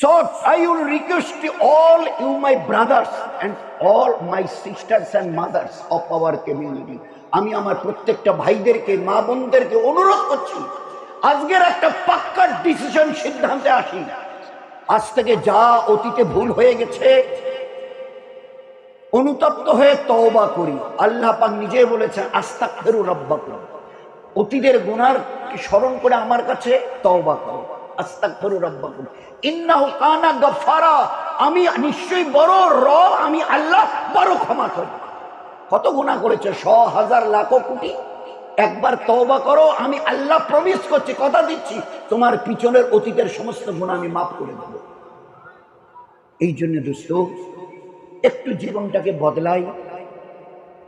So I will request all you, my brothers and all my sisters and mothers of our community. আমি আমার প্রত্যেকটা ভাইদেরকে মা বোনদেরকে অনুরোধ করছি আজকের একটা পাক্কা ডিসিশন সিদ্ধান্তে আসি। আজ থেকে যা অতীতে ভুল হয়ে গেছে অনুতপ্ত হয়ে তওবা করি। আল্লাহ পাক নিজে বলেছেন আস্তাক ফেরু অতীতের গুনার স্মরণ করে আমার কাছে তওবা করো। আমি নিশ্চয়ই বড় র আমি আল্লাহ বড় ক্ষমা করি। কত গুণা করেছে? শ হাজার, লাখ কোটি? একবার তওবা করো, আমি আল্লাহ প্রমিস করছি, কথা দিচ্ছি, তোমার পিছনের অতীতের সমস্ত গুণা আমি মাফ করে দেবো। এই জন্য দোস্ত, একটু জীবনটাকে বদলাই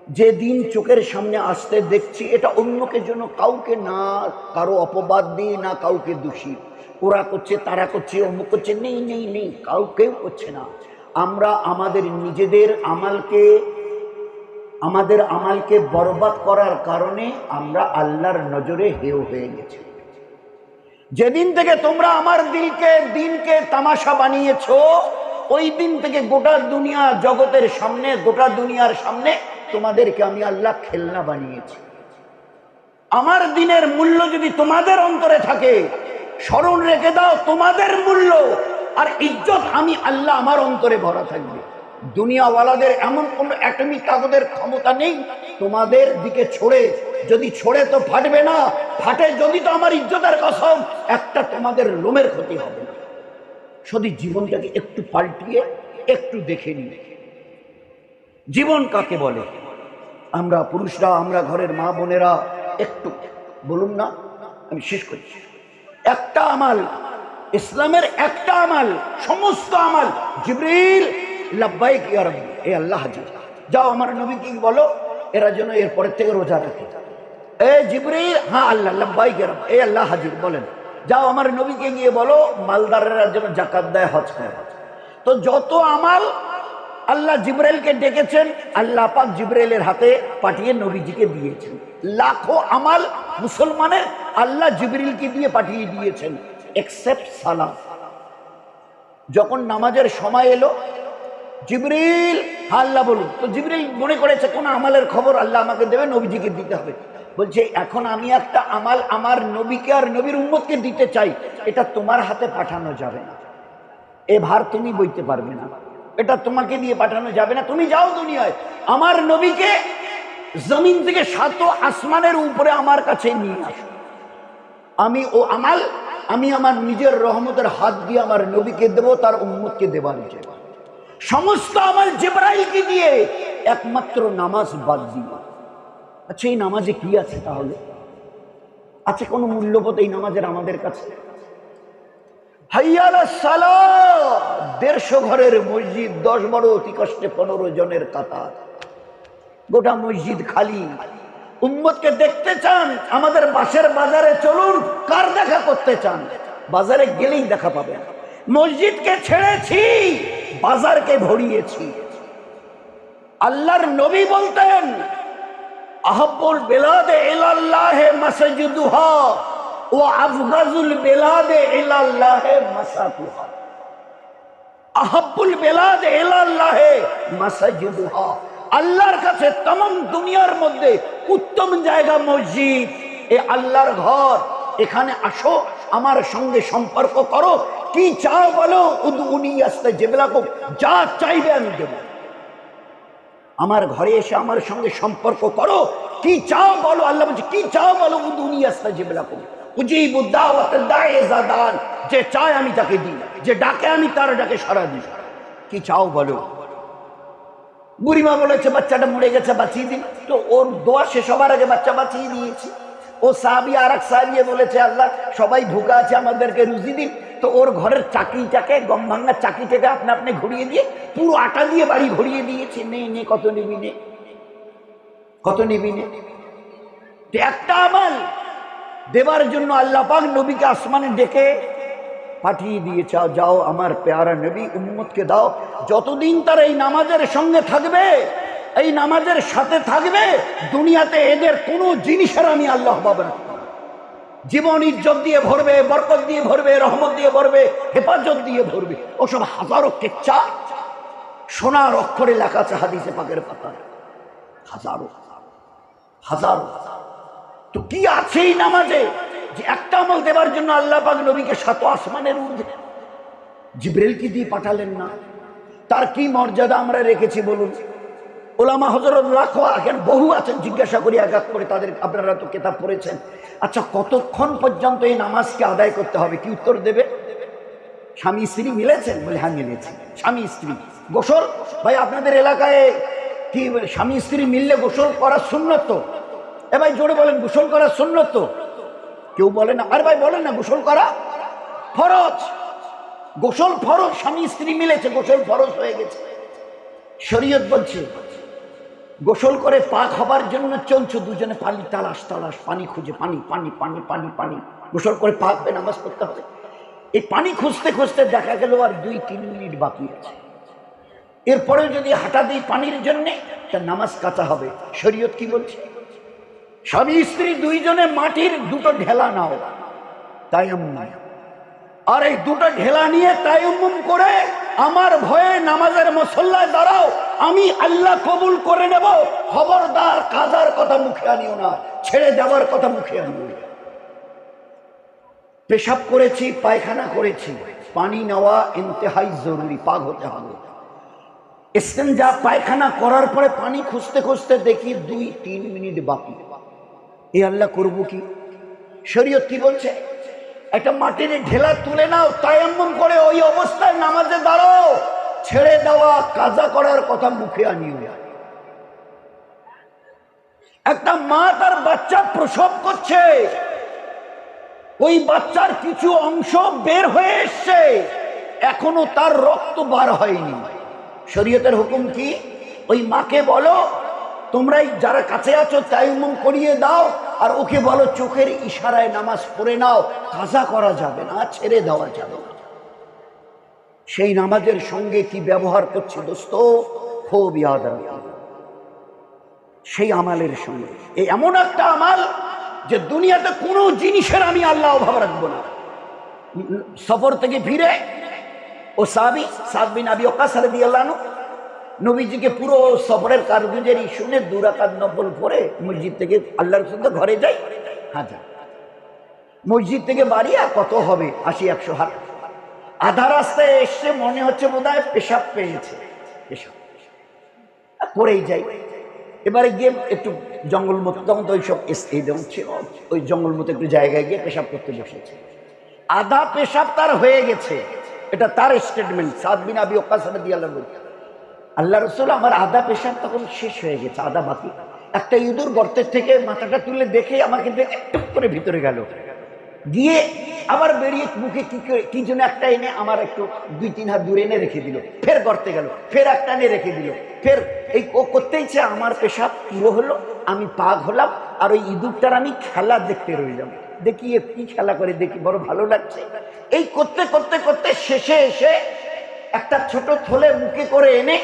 যে দিন চোখের সামনে আসতে দেখছি, এটা অন্যকে জন্য কাউকে না, কারও অপবাদ দিয়ে না কাউকে দোষী। ওরা করছে, তারা করছে, অমুক করছে, নেই নেই নেই কাউ কেউ করছে না। আমরা আমাদের নিজেদের আমালকে, আমাদের আমালকে বরবাদ করার কারণে আমরা আল্লাহর নজরে হেও হয়ে গেছি। যেদিন থেকে তোমরা আমার দিলকে, দিনকে তামাশা বানিয়েছো, ওই দিন থেকে গোটা দুনিয়া জগতের সামনে, গোটা দুনিয়ার সামনে তোমাদেরকে আমি আল্লাহ খেলনা বানিয়েছি। আমার দিনের মূল্য যদি তোমাদের অন্তরে থাকে, স্মরণ রেখে দাও তোমাদের মূল্য। আর ইজ্জত আমি আল্লাহ আমার অন্তরে ভরা থাকবে। দুনিয়াওয়ালাদের এমন কোন অ্যাটমিক কাগজের ক্ষমতা নেই, তোমাদের দিকে ছড়ে। যদি ছড়ে তো ফাটবে না, ফাটে যদি তো আমার ইজ্জতের কসম, একটা তোমাদের লোমের ক্ষতি হবে না। শুধু জীবনটাকে একটু পাল্টিয়ে, একটু দেখে নিই জীবন কাকে বলে? আমরা পুরুষরা, আমরা ঘরের মা বোনেরা একটু বলুন না, আমি শেষ করছি একটা আমাল, ইসলামের একটা আমাল, সমস্ত আমাল। জিবরিল, লাব্বাইক, ইয়া এ আল্লাহ হাজির। যাও আমার নবীকে বলো, এরা যেন এরপরের থেকে রোজা রাখে। এ জিবরিল হ্যাঁ আল্লাহ, লাব্বাইক, ইয়া এ আল্লাহ হাজির, বলেন। যাও আমার নবীকে গিয়ে বলো, মালদারেরা যেন জাকাত দেয়, হজ করে। তো যত আমাল আল্লাহ জিব্রাইলকে ডেকেছেন, আল্লাহ পাক জিব্রাইলের হাতে পাঠিয়ে নবীজিকে দিয়েছেন। লাখো আমাল মুসলমানের আল্লাহ জিবরিলকে দিয়ে পাঠিয়ে দিয়েছেন এক্সেপ্ট সালাম। যখন নামাজের সময় এলো জিবরিল হ্যাঁ আল্লাহ বলুন। তো জিবরিল মনে করেছে, কোন আমালের খবর আল্লাহ আমাকে দেবে, নবীজিকে দিতে হবে। বলছে, এখন আমি একটা আমাল আমার নবীকে আর নবীর উম্মতকে দিতে চাই, এটা তোমার হাতে পাঠানো যাবে না। এ ভার তুমি বইতে পারবে না। এটা তোমাকে দিয়ে পাঠানো যাবে না। তুমি যাও দুনিয়ায়। আমার নবীকে জমিন থেকে সাত আসমানের উপরে আমার কাছে নিয়ে আসো। আমি ও আমাল, আমি আমার নিজের রহমতের হাত দিয়ে আমার নবীকে দেব, তার উম্মতকে দেবার জন্য সমস্ত আমার জেবরাইলকে দিয়ে একমাত্র নামাজ বাদ দিয়ে আচ্ছা এই নামাজে কি আছে তাহলে? আছে কোনো মূল্যবোধ এই নামাজের আমাদের কাছে? সালা, দেড়শো ঘরের মসজিদ, দশ বড় অতি কষ্টে পনেরো জনের কাতার। গোটা মসজিদ খালি। উম্মতকে দেখতে চান, আমাদের বাসের বাজারে চলুন, কার দেখা করতে চান? বাজারে গেলেই দেখা পাবেন। মসজিদকে ছেড়েছি, বাজারকে ভরিয়েছি। আল্লাহর নবী বলতেন, আহব্বুল বেলাদে এলাল্লাহে মাসজিদুহা। ও আফগাজুল বেলাদে এলাল্লাহে মাসাকুহা বেলাদ এলাল্লাহে আল্লাহর কাছে তমাম দুনিয়ার মধ্যে উত্তম জায়গা মসজিদ। এ আল্লাহর ঘর, এখানে আসো, আমার সঙ্গে সম্পর্ক করো। কি চাও বলো? উনি আসতে জেবেলাকুম, যা চাইবে আমি দেব। আমার ঘরে এসে আমার সঙ্গে সম্পর্ক করো। কি চাও বলো, আল্লাহ বলছে, কি চাও বলো যেগুলাকে উজিব দাওয়াত যে চায় আমি তাকে দিই যে ডাকে আমি তার ডাকে সারা দিই। কি চাও বলো? বুড়িমা বলেছে, বাচ্চাটা মরে গেছে, বাঁচিয়ে দিন। তো ওর দোয়া সে সবার আগে বাচ্চা বাঁচিয়ে দিয়েছি। ও সাহাবি আর এক সাহাবিয়ে বলেছে, আল্লাহ, সবাই ভুকা আছে, আমাদেরকে রুজি দিন। তো ওর ঘরের চাকরিটাকে গম ভাঙার চাকরিটাকে আপনি আপনি ঘুরিয়ে দিয়ে পুরো আটা দিয়ে বাড়ি ঘুরিয়ে দিয়েছে। নেই নেই কত নিবি, নে। কত নিবি নে? একটা আমাল দেবার জন্য আল্লাহ পাক নবীকে আসমানে ডেকে পাঠিয়ে দিয়েছে যাও আমার পেয়ারা নবী উম্মতকে দাও। যতদিন তার এই নামাজের সঙ্গে থাকবে, এই নামাজের সাথে থাকবে, দুনিয়াতে এদের কোনো জিনিসের আমি আল্লাহ পাবে না। জীবন ইজ্জত দিয়ে ভরবে, বরকত দিয়ে ভরবে, রহমত দিয়ে ভরবে, হেফাজত দিয়ে ভরবে। ওসব হাজারো কেচ্চা সোনার অক্ষরে লেখা আছে হাদিসে পাকের পাতা হাজারো হাজারো। তো কি আছে এই নামাজে যে একটা আমল দেবার জন্য আল্লাহ পাক নবীকে সাত আসমানের ঊর্ধ্বে জিব্রেল কি দিয়ে পাঠালেন না? তার কি মর্যাদা আমরা রেখেছি বলুন? ওলামা হজরত রাখো এখন বহু আছেন, জিজ্ঞাসা করি এক করে তাদের, আপনারা তো কেতাব পড়েছেন। আচ্ছা কতক্ষণ পর্যন্ত এই নামাজকে আদায় করতে হবে? কি উত্তর দেবে? স্বামী স্ত্রী মিলেছেন? বলে হ্যাঁ মিলেছে। স্বামী স্ত্রী। গোসল? ভাই, আপনাদের এলাকায় কি স্বামী স্ত্রী মিললে গোসল করা সুন্নত? এ ভাই জোরে বলেন, গোসল করা তো কেউ বলে না, আর ভাই বলেন না, গোসল করা ফরজ। গোসল ফরজ, স্বামী স্ত্রী মিলেছে, গোসল ফরজ হয়ে গেছে। শরীয়ত বলছে, গোসল করে পাক হবার জন্য চলছো দুজনে পানি, তালাশ তালাশ, পানি খুঁজে, পানি পানি পানি পানি পানি। গোসল করে হয়ে নামাজ পড়তে হবে। এই পানি খুঁজতে খুঁজতে দেখা গেল আর দুই, তিন মিনিট বাকি আছে। এরপরে যদি হাঁটা দিই পানির জন্যে, তা নামাজ কাটা হবে। শরীয়ত কি বলছে? স্বামী স্ত্রী দুইজনে মাটির দুটো ঢেলা নাও। তাই আর এই দুটো ঢেলা নিয়ে তাইমুম করে আমার ভয়ে নামাজের মসল্লায় দাঁড়াও, আমি আল্লাহ কবুল করে নেব। খবরদার কাজার কথা মুখে আনিও না, ছেড়ে যাওয়ার কথা মুখে আনিও না। পেশাব করেছি, পায়খানা করেছি, পানি নেওয়া ইন্তেহাই জরুরি, পাক হতে হবে। যা পায়খানা করার পরে পানি খুঁজতে খুঁজতে দেখি দুই, তিন মিনিট বাকি। এ আল্লাহ করব কি? শরীয়ত কি বলছে? একটা মাটির ঢেলা তুলে নাও, তায়াম্মম করে ওই অবস্থায় নামাজে দাঁড়াও। ছেড়ে দেওয়া, কাজা করার কথা মুখে আনিও একটা মা তার বাচ্চা প্রসব করছে। ওই বাচ্চার কিছু অংশ বের হয়ে এসছে। এখনও তার রক্ত বার হয়নি। শরীয়তের হুকুম কি? ওই মাকে বলো, তোমরাই যারা কাছে আছো তাইমুম করিয়ে দাও, আর ওকে বলো চোখের ইশারায় নামাজ পড়ে নাও, কাজা করা যাবে না, ছেড়ে দেওয়া যাবে না। সেই নামাজের সঙ্গে কি ব্যবহার করছে দোস্ত? খুব ইয়াদ। সেই আমালের সঙ্গে। এই এমন একটা আমাল যে দুনিয়াতে কোনো জিনিসের আমি আল্লাহ অভাব রাখব না। সফর থেকে ফিরে ও সাবি সাদবিন আবি ওকাসারে দিয়ে আল্লাহ নবীজিকে পুরো সফরের কারগুজারি শুনে দুরাকাত নফল পরে মসজিদ থেকে আল্লাহর সঙ্গে ঘরে যাই। হাজার। মসজিদ থেকে বাড়ি আর কত হবে? আশি, একশো হাত। আধা রাস্তায় এসছে মনে হচ্ছে বোধ হয় পেশাব পেয়েছে। পেশাব। পরেই যাই। এবারে গিয়ে একটু জঙ্গল মতো তখন তো ওইসব যেমন ছিল। ওই জঙ্গল মতো একটু জায়গায় গিয়ে পেশাব করতে বসেছে। আধা পেশাব তার হয়ে গেছে। এটা তার স্টেটমেন্ট সাত বিন আবি ওকাসানে দিয়ে আল্লাহ আল্লাহ রসুল আমার আদা পেশাব তখন শেষ হয়ে গেছে, আদা বাকি একটা ইঁদুর গর্তের থেকে মাথাটা তুলে দেখে আমাকে টুক করে ভিতরে গেল। গিয়ে আবার বেরিয়ে মুখে কি করে কি জন্য একটা এনে আমার একটু দুই তিন হাত দূরে এনে রেখে দিল। ফের গর্তে গেল, ফের একটা এনে রেখে দিল। ফের এই ও করতেইছে আমার পেশাব পুরো হলো, আমি পাক হলাম, আর ওই ইঁদুরটার আমি খেলা দেখতে রইলাম। দেখি কি খেলা করে, দেখি বড় ভালো লাগছে। এই করতে করতে করতে শেষে এসে একটা ছোট থলে মুখে করে এনে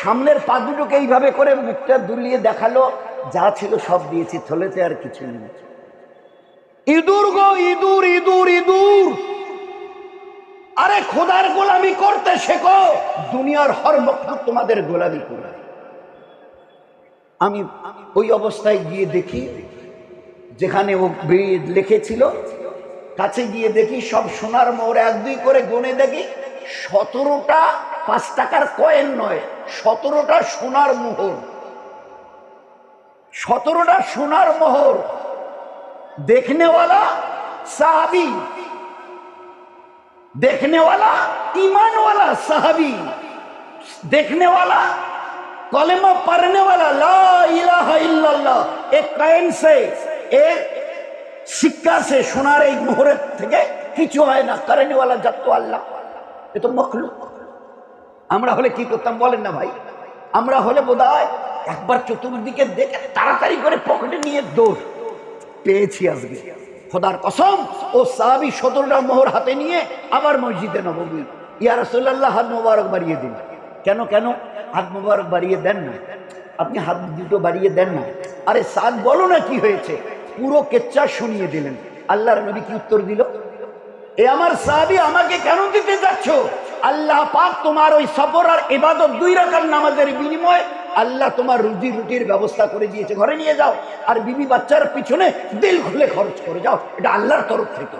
সামনের পা দুটোকে এইভাবে করে মুখটা দুলিয়ে দেখাল, যা ছিল সব দিয়েছি, থলেতে আর কিছু নেই। ইঁদুর গো, ইঁদুর ইঁদুর ইঁদুর! আরে খোদার গোলামি করতে শেখো, দুনিয়ার হর মকলুক তোমাদের গোলামি করে আমি ওই অবস্থায় গিয়ে দেখি যেখানে ও বেরিয়ে লিখেছিল কাছে গিয়ে দেখি সব সোনার মোহর এক দুই করে গনে দেখি সতেরোটা পাঁচ টাকার কয়েন নয় সতেরোটা সোনার মোহর সতেরোটা সোনার মোহর देखने वाला साहबी देखने वाला ईमान वाला साहबी देखने वाला कलेमा पढ़ने वाला ला इलाहा इल्लल्लाह एक कैन से এর সিক্কা সে সোনার এই মোহরের থেকে কিছু হয় না। কারেনিওয়ালা জাত আল্লাহ। এ তো মখলুক। আমরা হলে কি করতাম বলেন না ভাই? আমরা হলে বোধহয় একবার চতুর্দিকে দেখে তাড়াতাড়ি করে পকেটে নিয়ে দৌড়। পেয়েছি আজকে। খোদার কসম, ও সাহাবি সতেরোটা মোহর হাতে নিয়ে আবার মসজিদে নবমী। ইয়া রসোল্লাহ হাত মোবারক বাড়িয়ে দিন। কেন কেন? হাত মোবারক বাড়িয়ে দেন না। আপনি হাত দুটো বাড়িয়ে দেন না। আরে সাদ, বলো না কি হয়েছে? পুরো কেচ্চা শুনিয়ে দিলেন। আল্লাহর নবী কি উত্তর দিল? এ আমার সাহাবি, আমাকে কেন দিতে যাচ্ছ? আল্লাহ পাক তোমার ওই সফর আর এবাদত দুই রকম নামাজের বিনিময়ে আল্লাহ তোমার রুজি রুটির ব্যবস্থা করে দিয়েছে। ঘরে নিয়ে যাও। আর বিবি বাচ্চার পিছনে দিল খুলে খরচ করে যাও। এটা আল্লাহর তরফ থেকে।